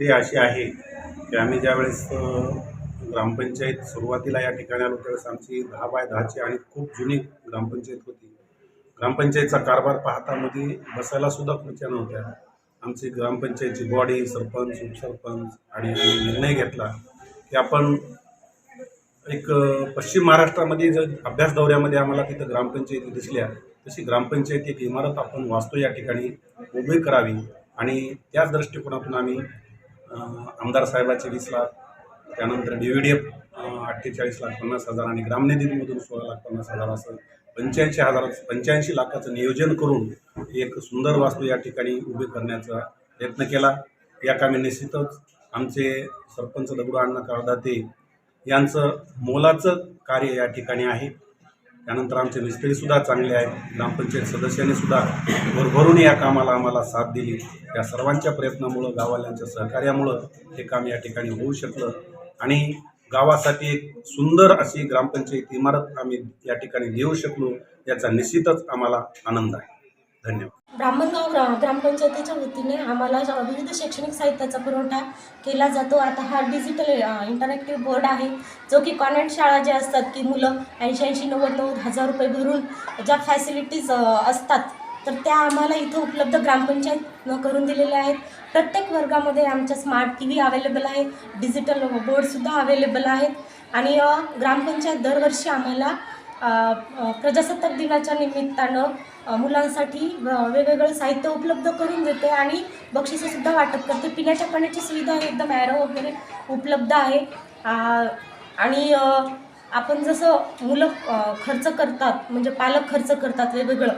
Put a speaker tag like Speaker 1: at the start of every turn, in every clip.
Speaker 1: प्रतिक्रिया अशी आहे की आम्ही ज्यावेळेस ग्रामपंचायत सुरुवातीला या ठिकाणी आलो त्यावेळेस आमची दहा बाय दहाची आणि खूप जुनी ग्रामपंचायत होती. ग्रामपंचायतचा कारभार पाहतामध्ये बसायला सुद्धा खुर्च्या नव्हत्या आमची ग्रामपंचायतची बॉडी सरपंच उपसरपंच आणि निर्णय घेतला की आपण एक पश्चिम महाराष्ट्रामध्ये जर अभ्यास दौऱ्यामध्ये आम्हाला तिथं ग्रामपंचायती दिसल्या तशी ग्रामपंचायती एक इमारत आपण वास्तू या ठिकाणी उभी करावी आणि त्याच दृष्टिकोनातून आम्ही आमदार साहेबाचे वीस लाख त्यानंतर डी व्ही डी एफ अठ्ठेचाळीस लाख पन्नास हजार आणि ग्रामनिधीमधून सोळा लाख पन्नास हजार असं पंच्याऐंशी हजार पंच्याऐंशी लाखाचं नियोजन करून एक सुंदर वास्तू या ठिकाणी उभी करण्याचा प्रयत्न केला. या कामी निश्चितच आमचे सरपंच दगडू अण्णा काळदाते यांचं मोलाचं कार्य या ठिकाणी आहे. त्यानंतर आमचे मिस्त्रीसुद्धा चांगले आहेत. ग्रामपंचायत सदस्यांनी सुद्धा भरभरून या कामाला आम्हाला साथ दिली. या सर्वांच्या प्रयत्नामुळं गावाल्यांच्या सहकार्यामुळं हे काम या ठिकाणी होऊ शकलं. आणि गावासाठी एक सुंदर अशी ग्रामपंचायत इमारत आम्ही या ठिकाणी देऊ शकलो याचा निश्चितच आम्हाला आनंद आहे. धन्यवाद.
Speaker 2: ब्राह्मणगाव ग्रा ग्रामपंचायतीच्या वतीने आम्हाला विविध शैक्षणिक साहित्याचा पुरवठा केला जातो. आता हा डिजिटल इंटरॅक्टिव्ह बोर्ड आहे जो की कॉन्व्हेंट शाळा ज्या असतात की मुलं ऐंशी ऐंशी नव्वद नव्वद हजार रुपये भरून ज्या फॅसिलिटीज असतात तर त्या आम्हाला इथं उपलब्ध ग्रामपंचायत करून दिलेल्या आहेत. प्रत्येक वर्गामध्ये आमच्या स्मार्ट टी व्ही अवेलेबल आहे डिजिटल बोर्डसुद्धा अवेलेबल आहेत. आणि ग्रामपंचायत दरवर्षी आम्हाला प्रजासत्ताक दिनाच्या निमित्तानं मुलांसाठी व- वेगवेगळं साहित्य उपलब्ध करून देते आणि बक्षिसंसुद्धा वाटप करते. पिण्याच्या पाण्याची सुविधा एकदम ॲरो वगैरे उपलब्ध आहे. आणि आपण जसं मुलं खर्च करतात म्हणजे पालक खर्च करतात वेगवेगळं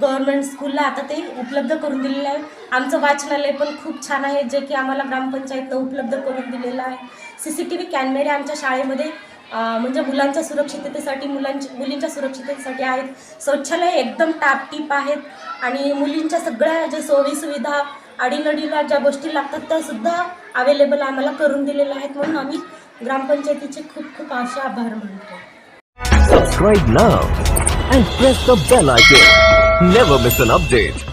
Speaker 2: गव्हर्नमेंट स्कूलला आता ते उपलब्ध करून दिलेलं आहे. आमचं वाचनालय पण खूप छान आहे जे की आम्हाला ग्रामपंचायतनं उपलब्ध करून दिलेलं आहे. सी सी टी व्ही कॅमेरे आमच्या शाळेमध्ये म्हणजे मुलांच्या सुरक्षिततेसाठी मुलांच्या मुलींच्या सुरक्षिततेसाठी आहेत. शौचालय एकदम टापटीप आहेत. आणि मुलींच्या सगळ्या ज्या सोयी सुविधा अडीनडीला ज्या गोष्टी लागतात त्या सुद्धा अवेलेबल आम्हाला करून दिलेल्या आहेत म्हणून आम्ही ग्रामपंचायतीचे खूप खूप असे आभार मानतो.
Speaker 3: Subscribe now and press the bell icon. Never miss an update